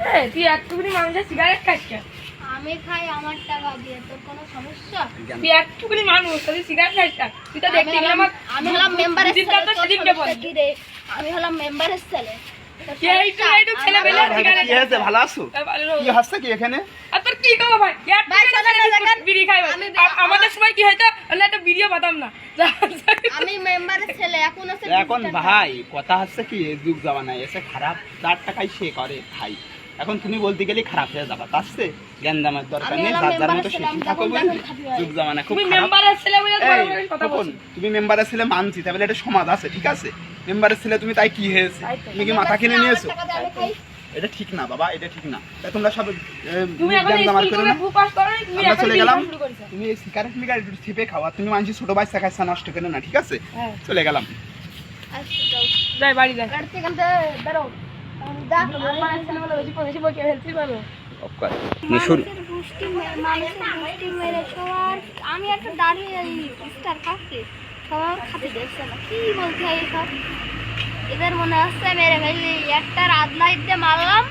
মানে তুই একটুখানি মানুষের সিগারেট কেন আমি খাই আমার টাকা দিয়ে তোর কোনো সমস্যা? তুই একটুখানি মানুষ তুই সিগারেট তুই তো দেখতে আমার আমি হলাম মেম্বারের ছেলে? আমি হলাম মেম্বারের ছেলে। আমাদের সময় কি হয়তো একটা ভিডিও পাতাম না। যা- আমি মেম্বারের ছেলে এখন আছে এখন ভাই কথা হচ্ছে কি এই যুগ জামানায় এসে খারাপ যার টাকায় সে করে খাই এখন তুমি বলতে গেলে খারাপ হয়ে যাবা তাচ্ছে জ্ঞান দামের দরকার নেই যার যার মতো তখন থাকো হয়। যুগ জামানা খুব তুমি মেম্বারের ছেলে বলে মানছি তাহলে এটা সমাজ আছে ঠিক আছে? মেম্বারের ছেলে তুমি তাই কি হয়েছে? তুমি কি মাথা কিনে নিয়েছো। এটা ঠিক না বাবা এটা ঠিক না। তা তোমরা সব তুমি এখন জ্ঞান দামার স্কুল করো না ভূ পাস করো তুমি আমরা এখন চলে গেলাম। তুমি এই সিগারেট মিগারেট একটু ছিপে খাওয়া তুমি মানুষ ছোট বাচ্চা খাইছা নষ্ট করে না ঠিক আছে? হ্যাঁ। চলে গেলাম। আচ্ছা, যাও। যাই বাড়ি যাই। বেরো। আমি একটা দাঁড়িয়ে স্টার সবার খাতে দেখছে না কি এসব এদের মনে হচ্ছে মেরে ফেললি একটা রাত লাইট দিয়ে মারলাম